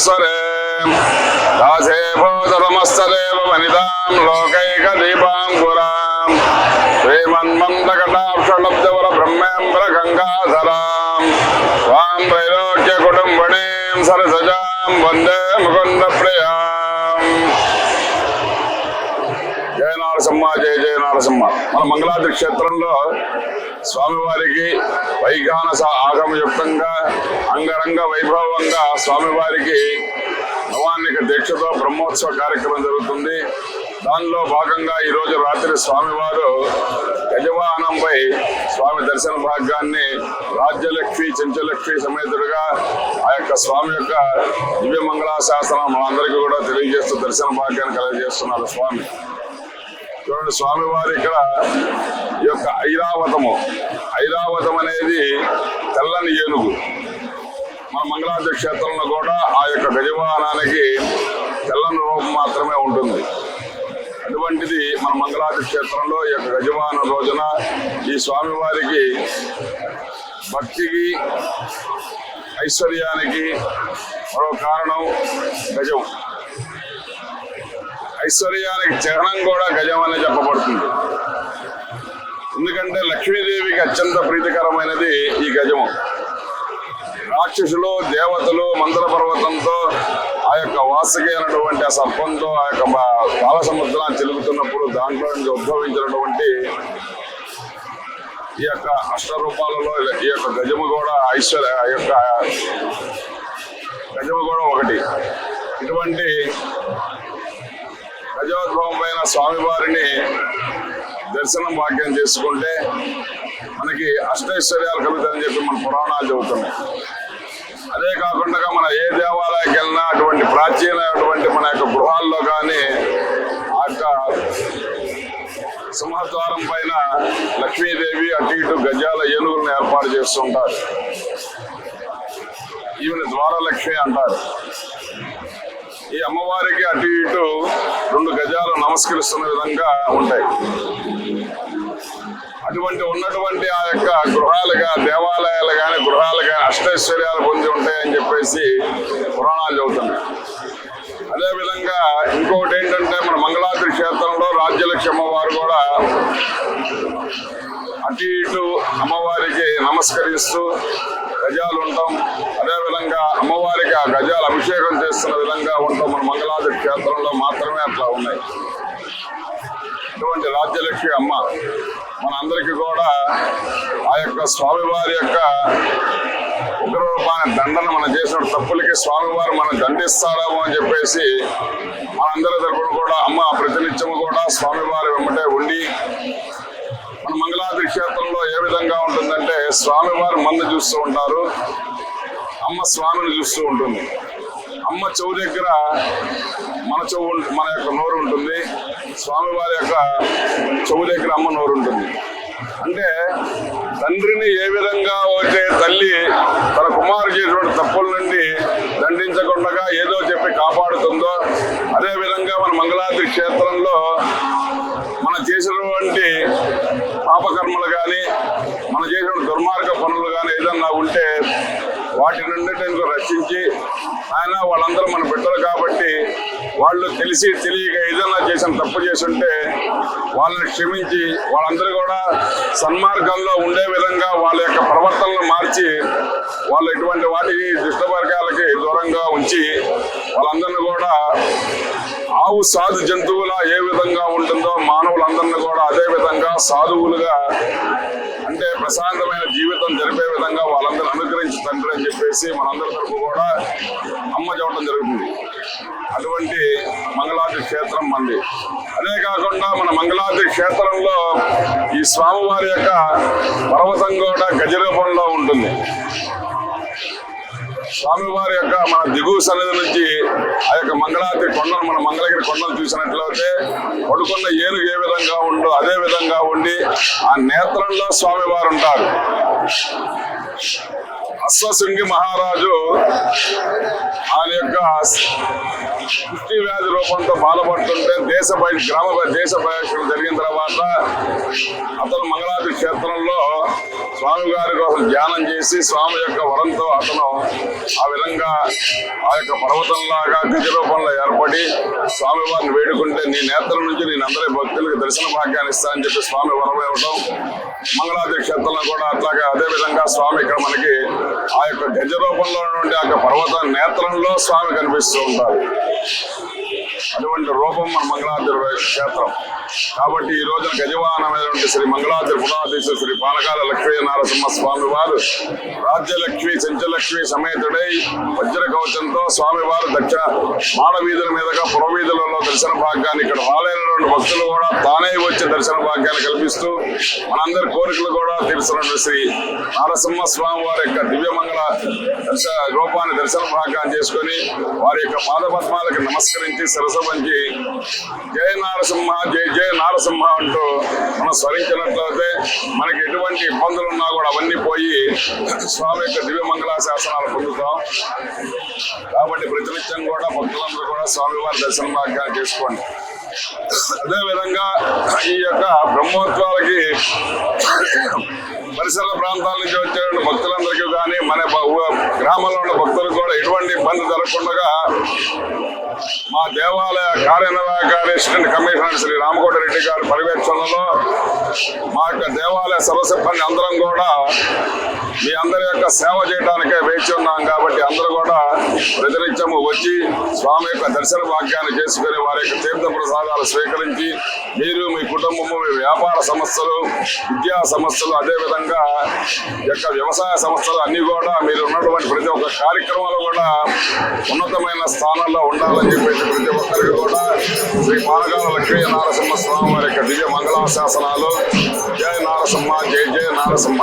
రాజతనయాం శ్రీరంగరామేశ్వరే వనితాం లోకైక దీపాంకురాం శ్రీమన్మందకటాక్షలబ్ధవర బ్రహ్మేంద్ర గంగాధరాం స్వాం త్రైలోక్య కుటుంబణీం సరసజాం వందే ముకుంద ప్రియాం నారసింహ జయ జయ నరసింహ. మన మంగళాద్రి క్షేత్రంలో స్వామివారికి వైఖానస ఆగమయుక్తంగా అంగరంగ వైభవంగా స్వామివారికి నవాన్నిక దీక్షతో బ్రహ్మోత్సవ కార్యక్రమం జరుగుతుంది. దానిలో భాగంగా ఈరోజు రాత్రి స్వామివారు గజవాహనంపై స్వామి దర్శన భాగ్యాన్ని రాజ్యలక్ష్మి చెంచలక్ష్మి సమేతుడుగా ఆ యొక్క స్వామి యొక్క దివ్య శాస్త్రం మనందరికీ కూడా తెలియజేస్తూ దర్శన భాగ్యాన్ని కలగజేస్తున్నారు స్వామి. చూడండి స్వామివారి ఇక్కడ ఈ యొక్క ఐరావతము. ఐరావతం అనేది తెల్లని ఏనుగు. మన మంగళాద్రి క్షేత్రంలో కూడా ఆ యొక్క గజవాహనానికి తెల్లని రూపం మాత్రమే ఉంటుంది. అటువంటిది మన మంగళాద్రి క్షేత్రంలో ఈ యొక్క గజవాహన రోజున ఈ స్వామివారికి భక్తికి ఐశ్వర్యానికి మరో కారణం గజం. ఐశ్వర్యానికి చిహ్నం కూడా గజం అనే చెప్పబడుతుంది. ఎందుకంటే లక్ష్మీదేవికి అత్యంత ప్రీతికరమైనది ఈ గజము. రాక్షసులు దేవతలు మంత్ర పర్వతంతో ఆ యొక్క వాసుకి అయినటువంటి ఆ సర్పంతో ఆ యొక్క బాల సముద్రాన్ని తిరుగుతున్నప్పుడు దాంట్లో నుంచి ఉద్భవించినటువంటి ఈ యొక్క అష్టరూపాలలో ఈ యొక్క గజము కూడా ఐశ్వర్య ఆ యొక్క గజము కూడా ఒకటి. ఇటువంటి గజోద్భవం పైన స్వామివారిని దర్శనం భాగ్యం చేసుకుంటే మనకి అష్టైశ్వర్యాలు కలుగుతాయని చెప్పి మన పురాణాలు చెబుతున్నాయి. అదే కాకుండా మన ఏ దేవాలయానికి వెళ్ళినా అటువంటి ప్రాచీనమైనటువంటి మన యొక్క గృహాల్లో కానీ ఆ యొక్క సింహద్వారం పైన లక్ష్మీదేవి అటు ఇటు గజాల ఏనుగులను ఏర్పాటు చేస్తుంటారు ఈమెను ద్వారలక్ష్మి అంటారు. ఈ అమ్మవారికి అటు ఇటు రెండు గజాలు నమస్కరిస్తున్న విధంగా ఉంటాయి. అటువంటి ఉన్నటువంటి ఆ యొక్క గృహాలుగా దేవాలయాలు కానీ గృహాలు కానీ అష్టైశ్వర్యాలు పొంది ఉంటాయని చెప్పేసి పురాణాలు చెబుతున్నాయి. అదేవిధంగా ఇంకొకటి ఏంటంటే మన మంగళాద్రి క్షేత్రంలో రాజ్యలక్ష్మి అమ్మవారు కూడా అటు ఇటు అమ్మవారికి నమస్కరిస్తూ గజాలు ఉంటాం అదేవిధంగా అమ్మవారికి ఆ గజాలు అభిషేకం చేస్తున్న విధంగా ఉంటాం మన మంగళాది క్షేత్రంలో మాత్రమే అట్లా ఉన్నాయి. ఇటువంటి రాజ్యలక్ష్మి అమ్మ మనందరికీ కూడా ఆ యొక్క స్వామివారి యొక్క ఉగ్రరూపాన్ని దండన మనం చేసిన తప్పులకి స్వామివారు మనం దండిస్తాడేమో అని చెప్పేసి మనందరి తరపున కూడా అమ్మ ప్రతినిత్యము కూడా స్వామివారి వెంబటే ఉండి క్షేత్రంలో ఏ విధంగా ఉంటుందంటే స్వామివారు మంద చూస్తూ ఉంటారు. అమ్మ స్వామిని చూస్తూ ఉంటుంది. అమ్మ చెవు దగ్గర మన చెవు మన యొక్క నోరు ఉంటుంది. స్వామివారి యొక్క చెవు దగ్గర అమ్మ నోరు ఉంటుంది. అంటే తండ్రిని ఏ విధంగా అయితే తల్లి తన కుమారు చేసినటువంటి తప్పుల నుండి దండించకుండా ఏదో చెప్పి కాపాడుతుందో అదే విధంగా మన మంగళాద్రి క్షేత్రంలో మనం చేసినటువంటి పాపకర్మలు కానీ మనం చేసిన దుర్మార్గ పనులు కానీ ఏదన్నా ఉంటే వాటి నుండి రక్షించి ఆయన వాళ్ళందరూ మన బిడ్డలు కాబట్టి వాళ్ళు తెలిసి తెలియక ఏదైనా చేసిన తప్పు చేసి ఉంటే వాళ్ళని క్షమించి వాళ్ళందరూ కూడా సన్మార్గంలో ఉండే విధంగా వాళ్ళ యొక్క ప్రవర్తనలు మార్చి వాళ్ళు ఎటువంటి వాటికి దుష్టవర్గాలకి దూరంగా ఉంచి వాళ్ళందరినీ కూడా ఆవు సాధు జంతువుల ఏ విధంగా ఉంటుందో మానవులందరినీ కూడా అదే విధంగా సాధువులుగా అంటే ప్రశాంతమైన జీవితం జరిపే విధంగా వాళ్ళందరూ అనుగ్రహించి తండ్రి అని చెప్పేసి మనందరి తరపు కూడా అమ్మ చెప్పడం జరుగుతుంది. అటువంటి మంగళాద్రి క్షేత్రం మంది. అదే కాకుండా మన మంగళాద్రి క్షేత్రంలో ఈ స్వామివారి యొక్క పర్వతం కూడా గజరూపంలో ఉంటుంది. స్వామివారి యొక్క మన దిగువ సన్నిధి నుంచి ఆ యొక్క మంగళాద్రి కొండలు మన మంగళగిరి కొండలు చూసినట్లయితే పడుకున్న ఏనుగు ఏ విధంగా ఉండో అదే విధంగా ఉండి ఆ నేత్రంలో స్వామివారు ఉంటారు. అశ్వశృంగి మహారాజు ఆయన యొక్క పుష్టి వ్యాధి రూపంతో బాధపడుతుంటే దేశ బయట గ్రామ దేశ బహిష్కరణ జరిగిన తర్వాత అతను మంగళాది క్షేత్రంలో స్వామి గారి కోసం ధ్యానం చేసి స్వామి యొక్క వరంతో అతను ఆ విధంగా ఆ యొక్క పర్వతంలాగా గజ రూపంలో ఏర్పడి స్వామివారిని వేడుకుంటే నీ నేత్రం నుంచి నేను అందరి భక్తులకు దర్శన భాగ్యాన్ని ఇస్తానని చెప్పి స్వామి వరం ఇవ్వడం మంగళాది క్షేత్రంలో కూడా అట్లాగే అదే విధంగా స్వామి ఇక్కడ మనకి ఆ యొక్క గజ రూపంలో నుండి ఆ యొక్క పర్వత నేత్రంలో స్వామి కనిపిస్తూ ఉంటారు. అటువంటి రూపం మన మంగళాది క్షేత్రం. కాబట్టి ఈ రోజున గజవాహనమైనటువంటి శ్రీ మంగళాద్రి పురాధీశ శ్రీ పానకాల లక్ష్మీ నరసింహ స్వామి వారు రాజ్యలక్ష్మి చెంచలక్ష్మి సమేతుడై వజ్ర కవచంతో స్వామి వారు దక్షిణ మాడవీధుల మీదుగా పురవీధులలో దర్శన భాగ్యాన్ని ఇక్కడ రాలేనటువంటి భక్తులు కూడా తానే వచ్చి దర్శన భాగ్యాన్ని కల్పిస్తూ మనందరి కోరికలు కూడా తీర్చినటువంటి శ్రీ నరసింహ స్వామి వారి యొక్క దివ్యమంగళ దర్శ రూపాన్ని దర్శన భాగ్యాన్ని చేసుకొని వారి యొక్క పాదపద్మాలకు నమస్కరించి శిరస వంచి జయ నారసింహ జయ జయ నారసింహ అంటూ మనం స్మరించినట్లయితే మనకి ఎటువంటి ఇబ్బందులు ఉన్నా కూడా అవన్నీ పోయి స్వామి యొక్క దివ్య మంగళాశాసనాలు పొందుతాం. కాబట్టి ప్రతినిత్యం కూడా భక్తులందరూ కూడా స్వామివారి దర్శన భాగ్యాన్ని చేసుకోండి. అదే విధంగా ఈ యొక్క బ్రహ్మోత్సవాలకి పరిసర ప్రాంతాల నుంచి వచ్చే భక్తులందరికీ కానీ మన గ్రామంలో ఉన్న భక్తులకు కూడా ఎటువంటి ఇబ్బంది జరగకుండా మా దేవాలయ కార్యనిర్వాహకారి అసిస్టెంట్ కమిషనర్ శ్రీ రామకోట రెడ్డి గారి పర్యవేక్షణలో మా యొక్క దేవాలయ సర్వసిబ్బంది అందరం కూడా మీ అందరి యొక్క సేవ చేయడానికే వేచి ఉన్నాం కాబట్టి అందరూ కూడా ప్రతినిత్యము వచ్చి స్వామి యొక్క దర్శన భాగ్యాన్ని చేసుకుని వారి యొక్క తీర్థ ప్రసాదాలు స్వీకరించి మీరు మీ కుటుంబము మీ వ్యాపార సమస్యలు విద్యా సమస్యలు అదేవిధంగా విధంగా యొక్క వ్యవసాయ సంస్థలు అన్ని కూడా మీరు ఉన్నటువంటి ప్రతి ఒక్క కార్యక్రమాలు కూడా ఉన్నతమైన స్థానంలో ఉండాలని చెప్పేసి ప్రతి ఒక్కరికి కూడా శ్రీ మానగాల లక్ష్మీ నారసింహ స్వామి వారి యొక్క దివ్య మంగళాశాసనాలు జయ నారసింహ జయ జయ నారసింహ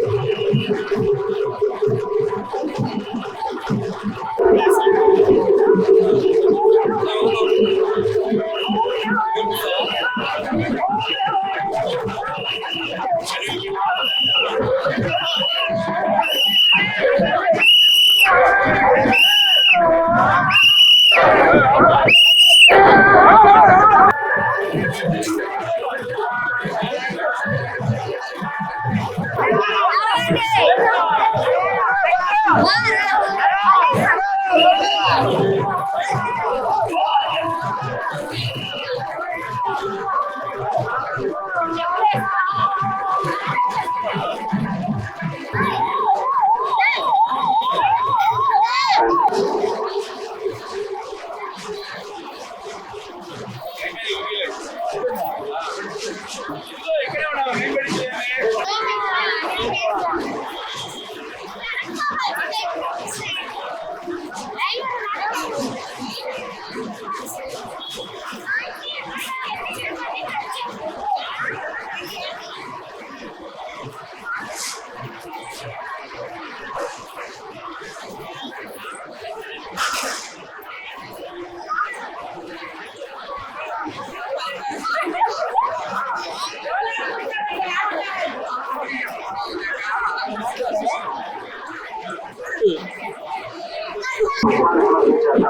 పూజాక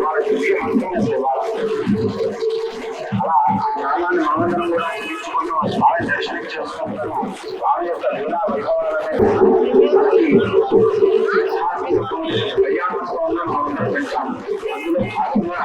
వాళ్ళ దివ్య మంత్రం ఇవాళ అలా ఆ నామాన్ని మనందరం కూడా తీర్చుకుంటూ స్వామి దర్శనం చేసుకుంటూ స్వామి యొక్క లీలా వైభవాలని కళ్యాణోత్సవంలో మనందరం పెడతాం అందులో భాగంగా